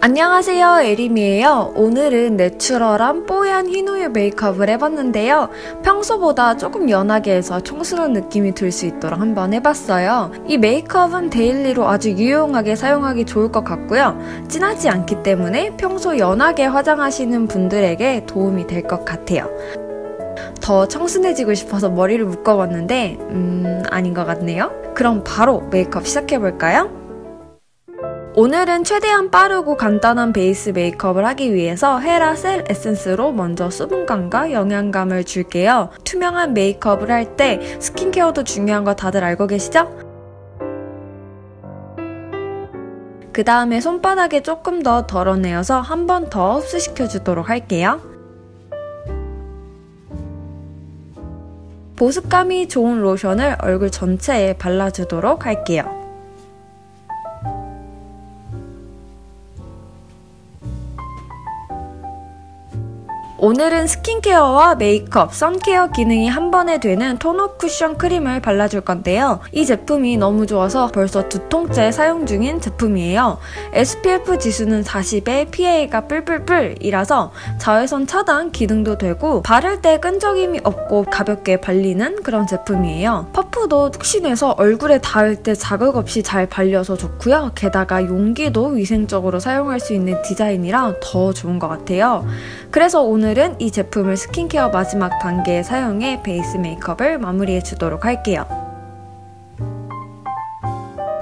안녕하세요 에림이에요. 오늘은 내추럴한 뽀얀 흰우유 메이크업을 해봤는데요. 평소보다 조금 연하게 해서 청순한 느낌이 들 수 있도록 한번 해봤어요. 이 메이크업은 데일리로 아주 유용하게 사용하기 좋을 것 같고요. 진하지 않기 때문에 평소 연하게 화장하시는 분들에게 도움이 될 것 같아요. 더 청순해지고 싶어서 머리를 묶어봤는데 음 아닌 것 같네요. 그럼 바로 메이크업 시작해볼까요? 오늘은 최대한 빠르고 간단한 베이스 메이크업을 하기 위해서 헤라 셀 에센스로 먼저 수분감과 영양감을 줄게요. 투명한 메이크업을 할 때 스킨케어도 중요한 거 다들 알고 계시죠? 그 다음에 손바닥에 조금 더 덜어내어서 한 번 더 흡수시켜 주도록 할게요. 보습감이 좋은 로션을 얼굴 전체에 발라주도록 할게요. 오늘은 스킨케어와 메이크업, 선케어 기능이 한 번에 되는 톤업 쿠션 크림을 발라줄 건데요. 이 제품이 너무 좋아서 벌써 두 통째 사용 중인 제품이에요. SPF 지수는 40에 PA가 뿔뿔뿔이라서 자외선 차단 기능도 되고 바를 때 끈적임이 없고 가볍게 발리는 그런 제품이에요. 퍼프도 푹신해서 얼굴에 닿을 때 자극 없이 잘 발려서 좋고요. 게다가 용기도 위생적으로 사용할 수 있는 디자인이라 더 좋은 것 같아요. 그래서 오늘 은 이 제품을 스킨케어 마지막 단계에 사용해 베이스 메이크업을 마무리해 주도록 할게요.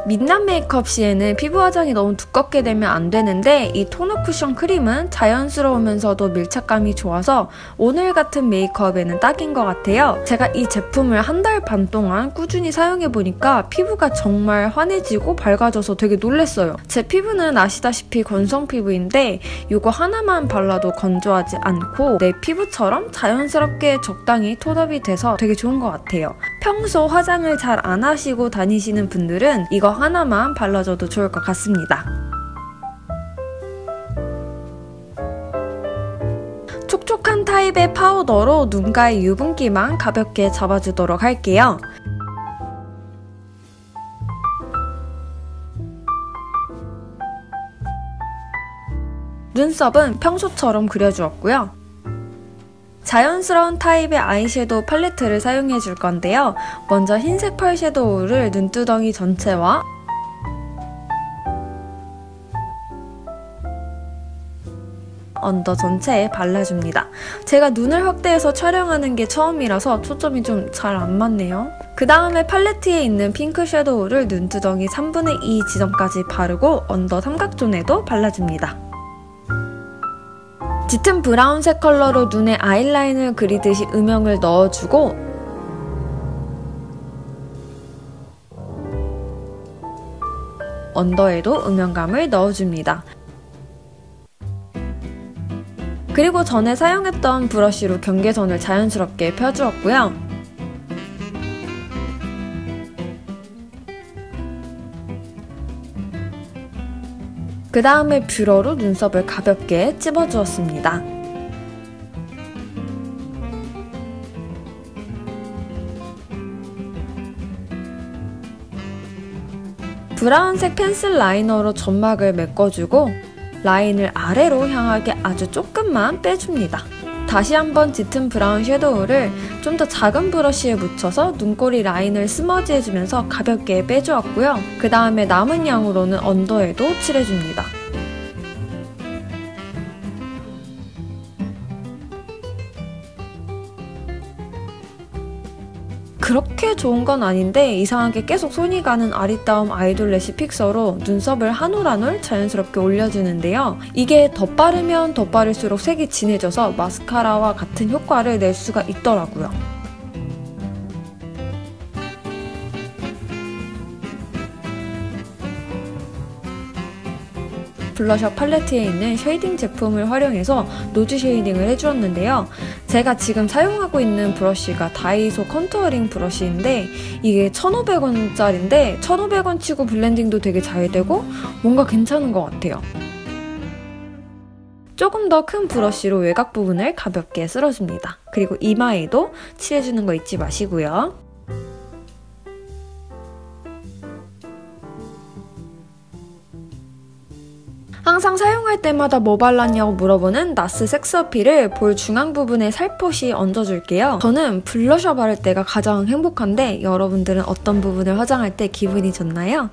민낯 메이크업 시에는 피부 화장이 너무 두껍게 되면 안 되는데 이 토너 쿠션 크림은 자연스러우면서도 밀착감이 좋아서 오늘 같은 메이크업에는 딱인 것 같아요. 제가 이 제품을 한 달 반 동안 꾸준히 사용해보니까 피부가 정말 환해지고 밝아져서 되게 놀랬어요. 제 피부는 아시다시피 건성 피부인데 이거 하나만 발라도 건조하지 않고 내 피부처럼 자연스럽게 적당히 톤업이 돼서 되게 좋은 것 같아요. 평소 화장을 잘 안 하시고 다니시는 분들은 이거 하나만 발라줘도 좋을 것 같습니다. 촉촉한 타입의 파우더로 눈가의 유분기만 가볍게 잡아주도록 할게요. 눈썹은 평소처럼 그려주었고요. 자연스러운 타입의 아이섀도우 팔레트를 사용해 줄 건데요. 먼저 흰색 펄 섀도우를 눈두덩이 전체와 언더 전체에 발라줍니다. 제가 눈을 확대해서 촬영하는 게 처음이라서 초점이 좀 잘 안 맞네요. 그 다음에 팔레트에 있는 핑크 섀도우를 눈두덩이 3분의 2 지점까지 바르고 언더 삼각존에도 발라줍니다. 짙은 브라운색 컬러로 눈에 아이라인을 그리듯이 음영을 넣어주고 언더에도 음영감을 넣어줍니다. 그리고 전에 사용했던 브러쉬로 경계선을 자연스럽게 펴주었고요. 그 다음에 뷰러로 눈썹을 가볍게 찝어주었습니다. 브라운색 펜슬 라이너로 점막을 메꿔주고 라인을 아래로 향하게 아주 조금만 빼줍니다. 다시 한번 짙은 브라운 섀도우를 좀 더 작은 브러쉬에 묻혀서 눈꼬리 라인을 스머지해주면서 가볍게 빼주었고요. 그 다음에 남은 양으로는 언더에도 칠해줍니다. 그렇게 좋은 건 아닌데 이상하게 계속 손이 가는 아리따움 아이돌 래시 픽서로 눈썹을 한 올 한 올 자연스럽게 올려주는데요. 이게 더 빠르면 더 빠를수록 색이 진해져서 마스카라와 같은 효과를 낼 수가 있더라고요. 블러셔 팔레트에 있는 쉐이딩 제품을 활용해서 노즈 쉐이딩을 해주었는데요. 제가 지금 사용하고 있는 브러쉬가 다이소 컨투어링 브러쉬인데 이게 1,500원짜리인데 1,500원 치고 블렌딩도 되게 잘 되고 뭔가 괜찮은 것 같아요. 조금 더 큰 브러쉬로 외곽 부분을 가볍게 쓸어줍니다. 그리고 이마에도 칠해주는 거 잊지 마시고요. 항상 사용할 때마다 뭐 발랐냐고 물어보는 나스 섹스어필을 볼 중앙 부분에 살포시 얹어줄게요. 저는 블러셔 바를 때가 가장 행복한데 여러분들은 어떤 부분을 화장할 때 기분이 좋나요?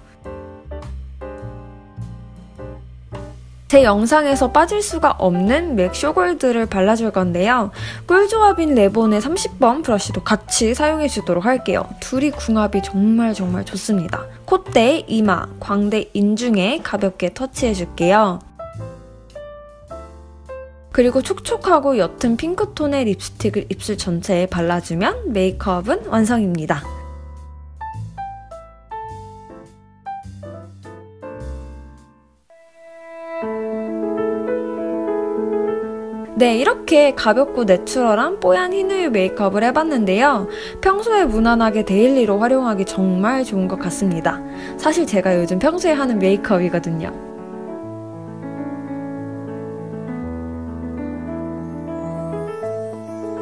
제 영상에서 빠질 수가 없는 맥 쇼골드를 발라줄 건데요. 꿀조합인 레본의 30번 브러쉬도 같이 사용해 주도록 할게요. 둘이 궁합이 정말 정말 좋습니다. 콧대, 이마, 광대, 인중에 가볍게 터치해 줄게요. 그리고 촉촉하고 옅은 핑크톤의 립스틱을 입술 전체에 발라주면 메이크업은 완성입니다. 네, 이렇게 가볍고 내추럴한 뽀얀 흰우유 메이크업을 해봤는데요. 평소에 무난하게 데일리로 활용하기 정말 좋은 것 같습니다. 사실 제가 요즘 평소에 하는 메이크업이거든요.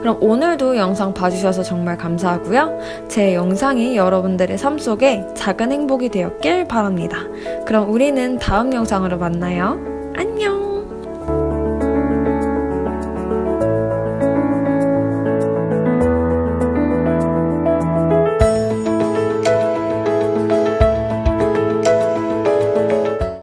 그럼 오늘도 영상 봐주셔서 정말 감사하고요. 제 영상이 여러분들의 삶 속에 작은 행복이 되었길 바랍니다. 그럼 우리는 다음 영상으로 만나요. 안녕!